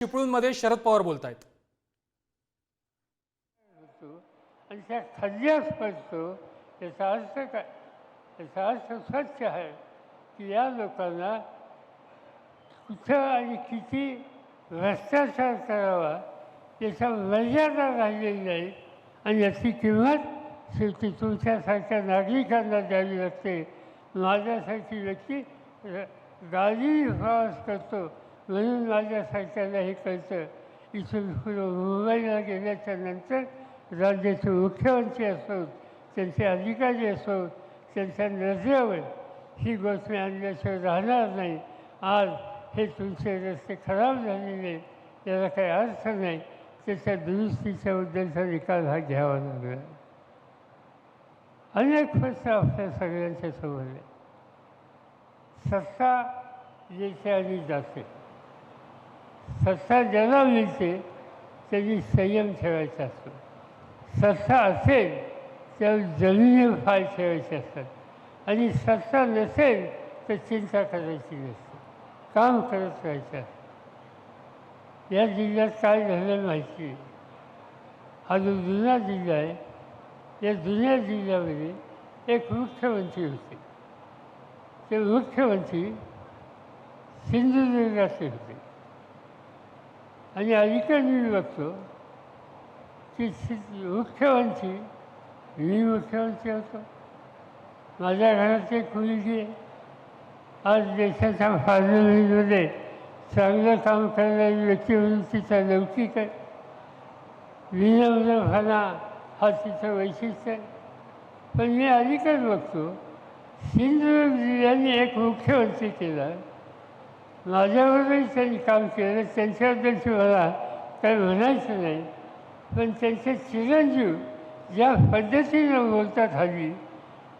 चिपळूणमध्ये शरद पवार बोलत आहेत आणि त्या खड्ड्यात पडतो याचा अर्थ काय? याचा अर्थ स्वच्छ आहे की या लोकांना कुठं आणि किती भ्रष्टाचार करावा याचा मर्यादा राहिलेली नाही आणि याची किंमत शेवटी तुमच्यासारख्या नागरिकांना द्यावी लागते. माझ्यासारखी व्यक्ती गाडी प्रवास करतो. म्हणून माझ्या साहित्याला हे कळतं. इथून पुढं मुंबईला गेल्याच्यानंतर राज्याचे मुख्यमंत्री असोत त्यांचे अधिकारी असोत त्यांच्या नजरेवर ही गोष्ट आणल्याशिवाय राहणार नाही. आज हे तुमचे रस्ते खराब झालेले याला काही अर्थ नाही. त्याच्या दुरुस्तीच्या बद्दलचा निकाल हा घ्यावा लागला. अनेक प्रश्न आपल्या सगळ्यांच्या समोर आहे सत्ता येते आणि जाते. सत्ता ज्याला मिळते त्याची संयम ठेवायचा असतो. सत्ता असेल तर जमिनी फार ठेवायचे असतात. आणि सत्ता नसेल तर चिंता करायची नसते. काम करत राहायचं असतं. या जिल्ह्यात काय झालं माहिती आहे. हा जो जुना जिल्हा आहे या जुन्या जिल्ह्यामध्ये एक मुख्यमंत्री होते. ते मुख्यमंत्री सिंधुदुर्गाचे होते. आणि अलीकडे मी बघतो की मुख्यमंत्री मी मुख्यमंत्री होतो. माझ्या घरात एक मुलगी आज देशाच्या पार्लमेंटमध्ये चांगलं काम करणारी व्यक्ती म्हणून तिचा लौकिक आहे. विनम्रपणा हा तिचं वैशिष्ट्य आहे. पण मी अलीकडे बघतो सिंधुदुर्ग जिल्ह्याने एक मुख्यमंत्री केला. माझ्यावरही त्यांनी काम केलं त्यांच्याबद्दलची मला काही म्हणायचं नाही. पण त्यांचे चिरंजीव ज्या पद्धतीनं बोलतात हल्ली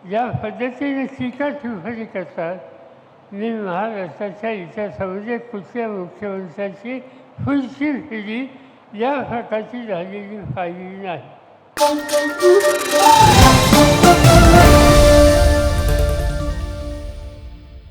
ज्या पद्धतीने टीका टिप्पणी करतात मी महाराष्ट्राच्या इतिहासामध्ये कुठल्या मुख्यमंत्र्यांची पुढची पिढी या प्रकारची झालेली पाहिली नाही.